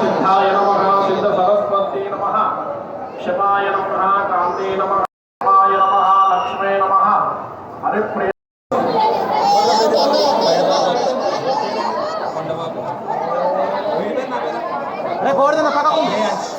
సిద్ధాయ నమ సిద్ధ సరస్వతి నమ క్షమాయ నమ కాంతే నమ రామాయ నమ లక్ష్మే నమ హరిప్రియ మమ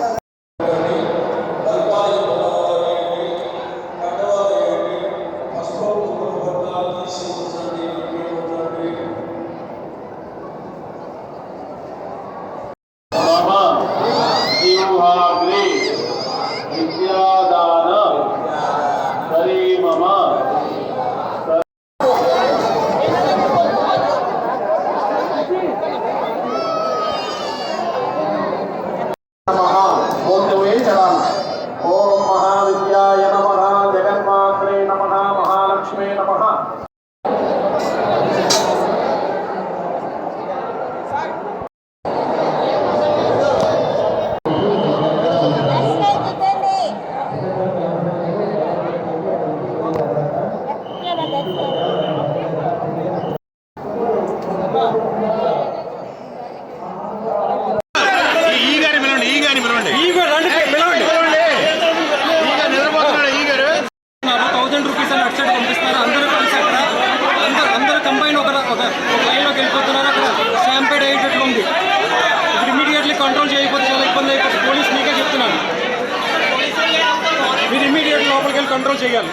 కంట్రోల్ చేయాలి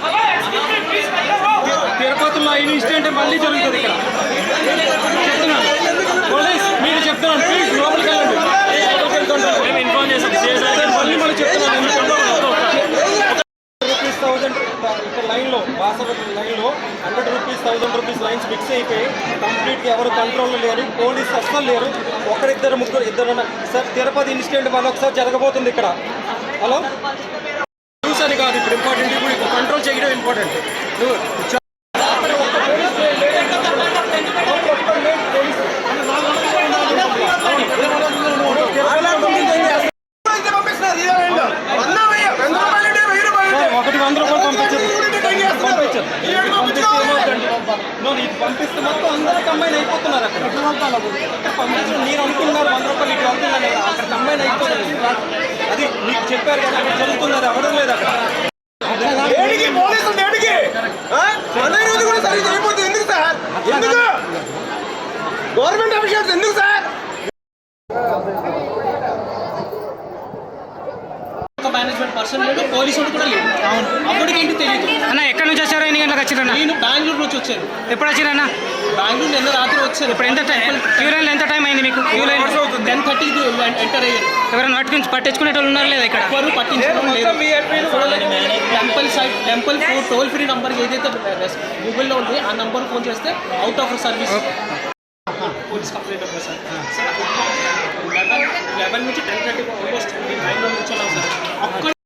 తిరుపతిలో అయిన ఇన్సిడెంట్ మళ్ళీ జరుగుతుంది ఇక్కడ మీరు ప్లీజ్ మళ్ళీ రూపీస్ థౌసండ్ లైన్లో బాసర లైన్లో hundred rupees thousand rupees lines fix అయిపోయి కంప్లీట్గా ఎవరు కంట్రోల్లో లేరు పోలీస్ అస్సలు లేరు. ఒకరిద్దరు ముగ్గురు ఇద్దరు సార్ తిరుపతి ఇన్సిడెంట్ వల్ల ఒకసారి జరగబోతుంది ఇక్కడ. హలో చూసాను కాదు ఇప్పుడు ఇంపార్టెంట్ ఇప్పుడు ఇప్పుడు కంట్రోల్ చేయడం ఇంపార్టెంట్ నువ్వు చ- సార్, ఒకటి వంద రూపాయలు పంపించదు పంపించదు పంపిస్తే ఏమవుతుందండి? నో, ఇది పంపిస్తే మొత్తం అందరూ కంబైన్ అయిపోతున్నారు అక్కడ. అక్కడ పంపించడం అనుకున్నారు వంద రూపాయలు ఇటు వెళ్తుందని అక్కడ కంబైన్ అయిపోతుంది. అది మీకు చెప్పారు కదా అక్కడ జరుగుతుంది అది అవ్వడం లేదు అక్కడ. గవర్నమెంట్ అఫీషియల్స్ ఎందుకు సార్? మేనేజ్మెంట్ పర్సన్ లేడు పోలీసు కూడా లేడు. అవును అప్పటికి ఏంటి తెలియదు అన్న ఎక్కడి నుంచి వచ్చారు? ఎన్ని గంటలకు వచ్చారన్న నేను బెంగళూరు నుంచి వచ్చాను. ఎప్పుడు వచ్చారన్న బెంగళూరు నిన్న రాత్రి వచ్చాను. ఇప్పుడు ఎంత టైం క్యూ లైన్లో ఎంత టైం అయింది మీకు? క్యూ లైన్ టెన్ థర్టీకి ఎంటర్ అయ్యారు. ఎవరైనా వాటి నుంచి పట్టించుకునే వాళ్ళు ఉన్నారు లేదా ఇక్కడ? ఎవరు పట్టించడం లేదు. Temple side temple phone toll free number ఏదైతే గూగుల్లో ఉంది ఆ నంబర్ ఫోన్ చేస్తే out of service police complaint ఉంది సార్ సార్ లెవెన్ లెవెన్ నుంచి టెన్ థర్టీ ఆల్మోస్ట్ లైన్లో కూర్చున్నాం సార్ ఒక్క